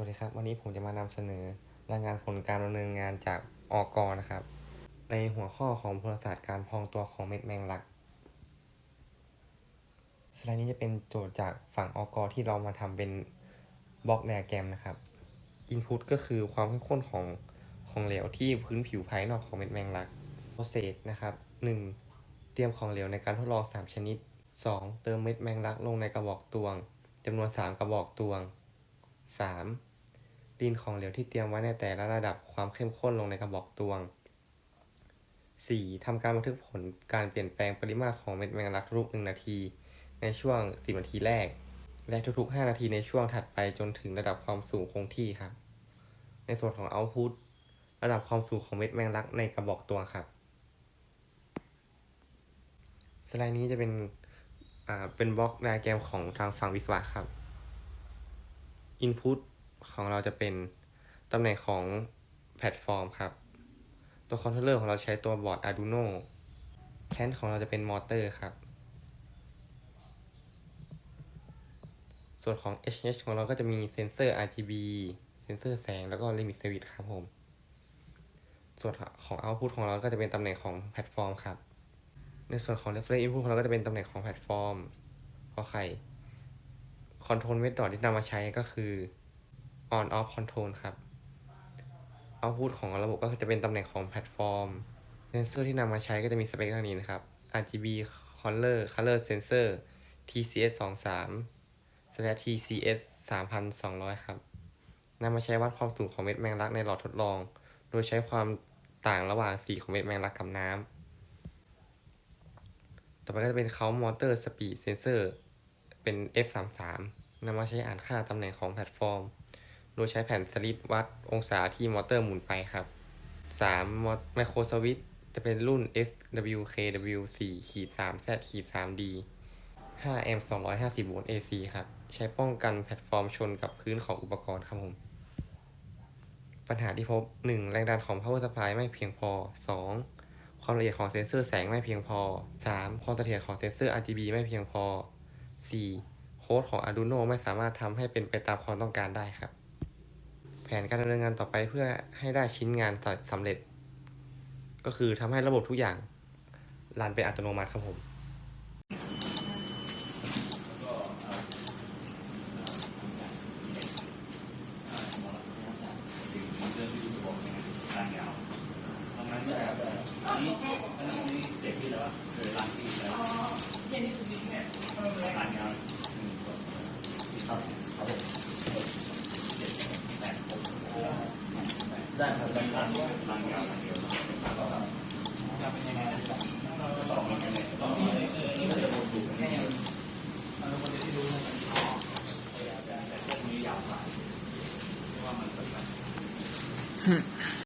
วัสดีครับ วันนี้ผมจะมานำเสนอรายงานผลการดำเนินงานจากอกนะครับ ในหัวข้อของพลศาสตร์การพองตัวของเม็ดแมงลักสไลด์นี้จะเป็นโจทย์จากฝั่งอกที่เรามาทำเป็นบล็อกไดแกรมนะครับ Input ก็คือความเข้มข้นของของเหลวที่พื้นผิวภายนอกของเม็ดแมงลัก Process นะครับ 1. เตรียมของเหลวในการทดลอง 3 ชนิด 2. เติมเม็ดแมงลักลงในกระบอกตวงจำนวน 3 กระบอกตวง 3. ดินของเหลวที่เตรียมไว้ในแต่ละระดับความเข้มข้นลงในกระบอกตวง 4. ทำการบันทึกผลการเปลี่ยนแปลงปริมาตรของเม็ดแมงลักรูป 1 นาที ในช่วง 10 นาทีแรก และทุกๆ 5 นาทีในช่วงถัดไปจนถึงระดับความสูงคงที่ครับ ในส่วนของ Output ระดับความสูงของเม็ดแมงลักในกระบอกตวงครับ สไลด์นี้จะเป็นอ่าเป็นบล็อกไดอะแกรมของทางฝั่งวิศวะครับ Input ของเราจะเป็นตำแหน่งของแพลตฟอร์มครับ ตัวคอนโทรลเลอร์ของเราใช้ตัวบอร์ด Arduino แคนของเราจะเป็นมอเตอร์ครับ ส่วนของ HH ของเราก็จะมีเซนเซอร์ RGB เซนเซอร์แสงแล้วก็ Limit Switch ครับผม ส่วนของ Output ของเราก็จะเป็นตำแหน่งของแพลตฟอร์มครับ ในส่วนของ Reference Input ของเราก็จะเป็นตำแหน่งของแพลตฟอร์มขอไข่ Control Method ที่นำมาใช้ก็คือ on off control ครับ output ของระบบก็จะเป็นตำแหน่งของแพลตฟอร์ม เซนเซอร์ที่นำมาใช้ก็จะมีสเปคดังนี้นะครับ RGB color color sensor TCS 23 slash TCS 3200 ครับนำมาใช้วัดความสูงของเม็ดแมงลักในหลอดทดลอง โดยใช้ความต่างระหว่างสีของเม็ดแมงลักกับน้ำ ต่อไปก็จะเป็น count motor speed sensor เป็น F33 นำมาใช้อ่านค่าตำแหน่งของแพลตฟอร์ม โดยใช้แผ่นสลิปวัดองศาที่มอเตอร์หมุนไปครับ 3. ไมโครสวิตจะเป็นรุ่น SWKW4 ขีด 3 Z ขีด 3D 5 แอมป์ 250 โวลต์ AC ครับ ใช้ป้องกันแพลตฟอร์มชนกับพื้นของอุปกรณ์ครับผม ปัญหาที่พบ 1. แรงดันของ power supply ไม่เพียงพอ 2. ความละเอียดของเซ็นเซอร์แสงไม่เพียงพอ 3. ความเสถียรของเซ็นเซอร์ RGB ไม่เพียงพอ 4. โค้ดของ Arduino ไม่สามารถทำให้เป็นไปตามความต้องการได้ครับ แผนการดำเนินงานต่อไปเพื่อให้ได้ชิ้นงานสำเร็จ ก็คือทำให้ระบบทุกอย่างรันเป็นอัตโนมัติครับผมได้ครับได้ครับทางยาวทางเดียวจะเป็นยังไงนะต่อมากันเลยต่อมาเลยนี่ มันจะบดอยู่แค่เราคนที่รู้มันอ๋อแต่แต่พวกนี้ยาวสายเพราะว่ามัน